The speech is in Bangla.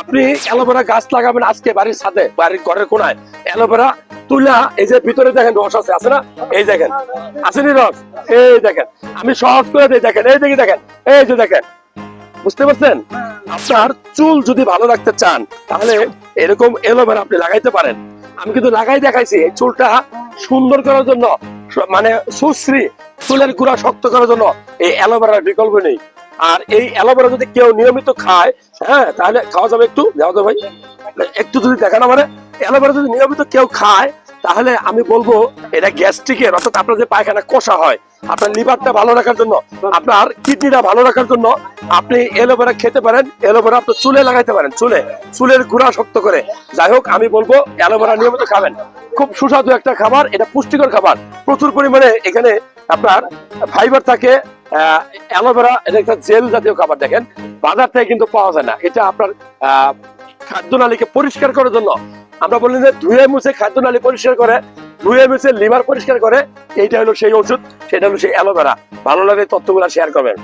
আপনি অ্যালোভেরা গাছ লাগাবেন আজকে বাড়ির ছাদে বাড়ির ঘরের কোনায়। অ্যালোভেরা তুলা এই যে ভিতরে দেখেন রস আছে আছে না? এই দেখেন। আসেনি রস? এই দেখেন। আমি সহজ করে দিই, দেখেন। এই দেখি, দেখেন। এই যে দেখেন। বুঝতে পারছেন? আপনার চুল যদি ভালো রাখতে চান, তাহলে এরকম এলোভেরা আপনি লাগাইতে পারেন। আমি কিন্তু লাগাই দেখাইছি, এই চুলটা সুন্দর করার জন্য মানে সুশ্রী, চুলের গুড়া শক্ত করার জন্য এই অ্যালোভেরার বিকল্প নেই। আর এই অ্যালোভেরা যদি কেউ নিয়মিত খায় হ্যাঁ তাহলে খাওয়া যাবে একটু যাও তো ভাই। একটু যদি দেখেন মানে অ্যালোভেরা যদি নিয়মিত কেউ খায়, তাহলে আমি বলব, এটা গ্যাস্ট্রিকের, অর্থাৎ আপনার যে পায়খানা কষা হয়, আপনার লিভারটা ভালো রাখার জন্য, আপনার কিডনিটা ভালো রাখার জন্য আপনি এলোভেরা খেতে পারেন এলোভেরা আপনি চুলে লাগাইতে পারেন, চুলে, চুলের গুঁড়া শক্ত করে। যাই হোক, আমি বলব, অ্যালোভেরা নিয়মিত খাবেন। খুব সুস্বাদু একটা খাবার, এটা পুষ্টিকর খাবার। প্রচুর পরিমাণে এখানে আপনার ফাইবার থাকে অ্যালোভেরা এটা একটা জেল জাতীয় খাবার, দেখেন। বাজার থেকে কিন্তু পাওয়া যায় না। এটা আপনার খাদ্যনালীকে পরিষ্কার করার জন্য। আমরা বললাম যে ধুয়ে মুছে খাদ্যনালী পরিষ্কার করে, ধুয়ে মুছে লিভার পরিষ্কার করে, এইটা হলো সেই ওষুধ, সেটা হলো সেই অ্যালোভেরা ভালো লাগে তথ্যগুলো শেয়ার করবেন।